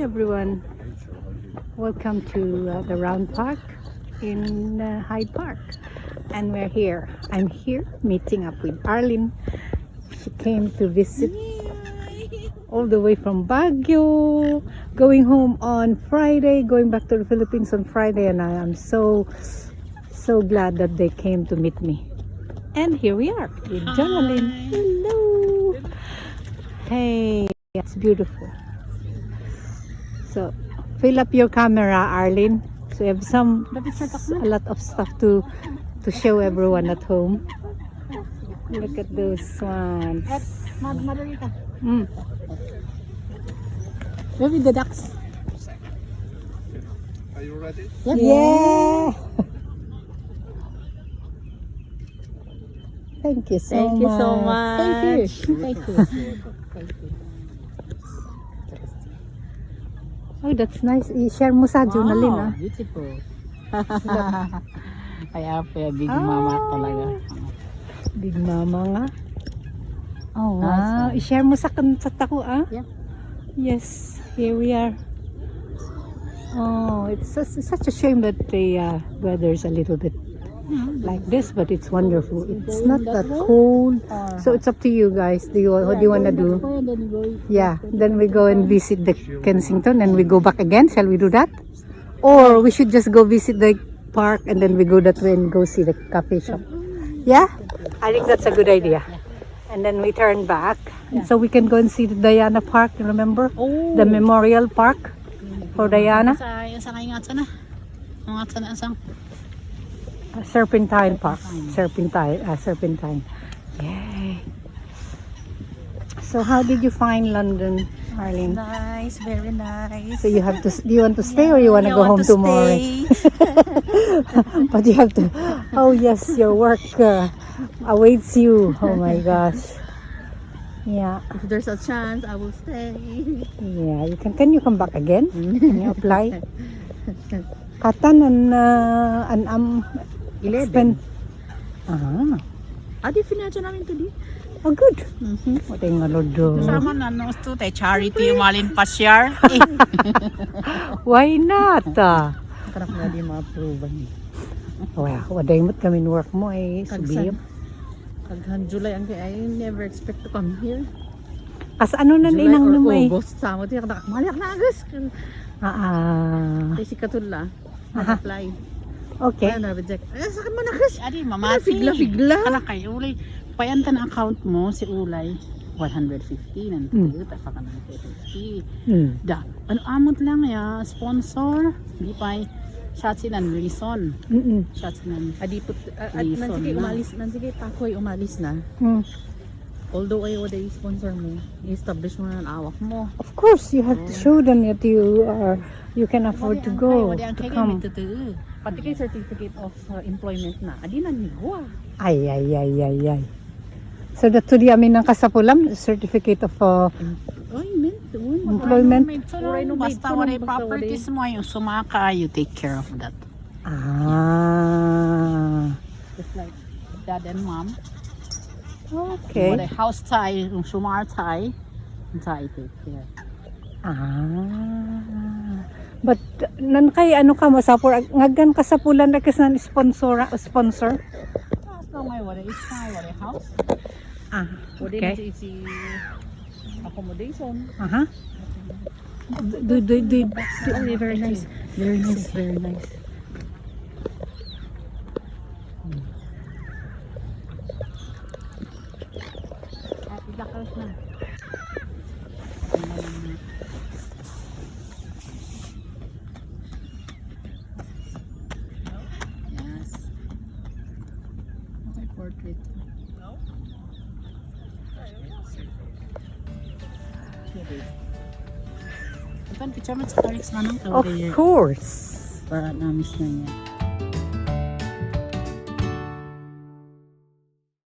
Everyone. Welcome to uh, the Round Park in uh, Hyde Park. And we're here. I'm here meeting up with Arlene. She came to visit all the way from Baguio, going home on Friday, going back to the Philippines on Friday, and I am so, so glad that they came to meet me. And here we are with Jonalyn. Hello. Hey, it's beautiful. So, fill up your camera, Arlene. So you have some a lot of stuff to to show everyone at home. Look at those swans. Madali ka. Mm. Maybe the ducks. Are you ready? Yeah. Thank you so Thank much. you so much. Thank you. Thank you. Oh, that's nice. I-share mo sa Jonalyn, ah. beautiful. Kaya pa, big Ah. mama talaga. Big mama nga. Oh, wow. Awesome. I-share mo sa, kan- sa tako, ah. Yeah. Yes, here we are. Oh, it's such, such a shame that the uh, weather's a little bit like this, but it's wonderful. It's not that cold. So it's up to you guys. Do you, what do you want to do? Yeah, then we go and visit the Kensington and we go back again. Shall we do that? Or we should just go visit the park and then we go that way and go see the cafe shop. Yeah? I think that's a good idea. And then we turn back. And so we can go and see the Diana Park, remember? Oh, The Memorial Park for Diana. Asang. Serpentine Park. Serpentine. Uh, Serpentine. Yay. So how did you find London, Arlene? Nice, very nice. So you have to, do you want to stay or you want to go home tomorrow? but you have to, oh yes, your work uh, awaits you. Oh my gosh. Yeah, If there's a chance, I will stay. yeah. You can, can you come back again? Can you apply? Katan and, uh, and um, spend, ah, Adi, finadyo namin today. oh good. Mm-hmm. What nga lodo. Kasama na no, to tay charity yung malin pasyar. Why not? Ah? Karap na di ma-approve. Well, waday mo't kami work mo eh, subiyam. Kaghan July ang I never expect to come here. As ano na July inang or namay? August sa mo tiyak na malak na August. Ah, ah. Kay si Katula. Aha. Okay. Kaya na reject. Ay sa mo na. Adi, Ano mamati. figla figla. Kana kay Ulay. Payantan ang account mo si Ulay. 150 nan Mm. mm. pa ka na 50. Hmm. Da, ano amot lang ya sponsor, di pa shots in reason. Mm-mm. Shots in Adi put uh, at Reason nan sige na. umalis nan sige takoy umalis na. Mm. Although ay wala sponsor mo, i-establish mo na ang awak mo. Of course, you have to show them that you are you can afford to go to come. Pati kay certificate of uh, employment na. Adi na nigwa. Ay ay ay ay ay. So that to di amin ng kasapulam certificate of uh. Employment. No maid, Basta wala properties mo yung sumaka, you take care of that. ah Just like dad and mom. okay Wala house tie, yung sumar tie, yung tie take care. ah but nan kay ano ka masapor ngaggan kasapulan na kas nan sponsor sponsor As long as wala is tie, wala house. ah Wala okay okay. si accommodation. aha do do do, do very nice. Very nice, very nice. At idakals na. Okay, portrait. Ipan, picture mo sa Alex Manong of course Para na-miss na niya.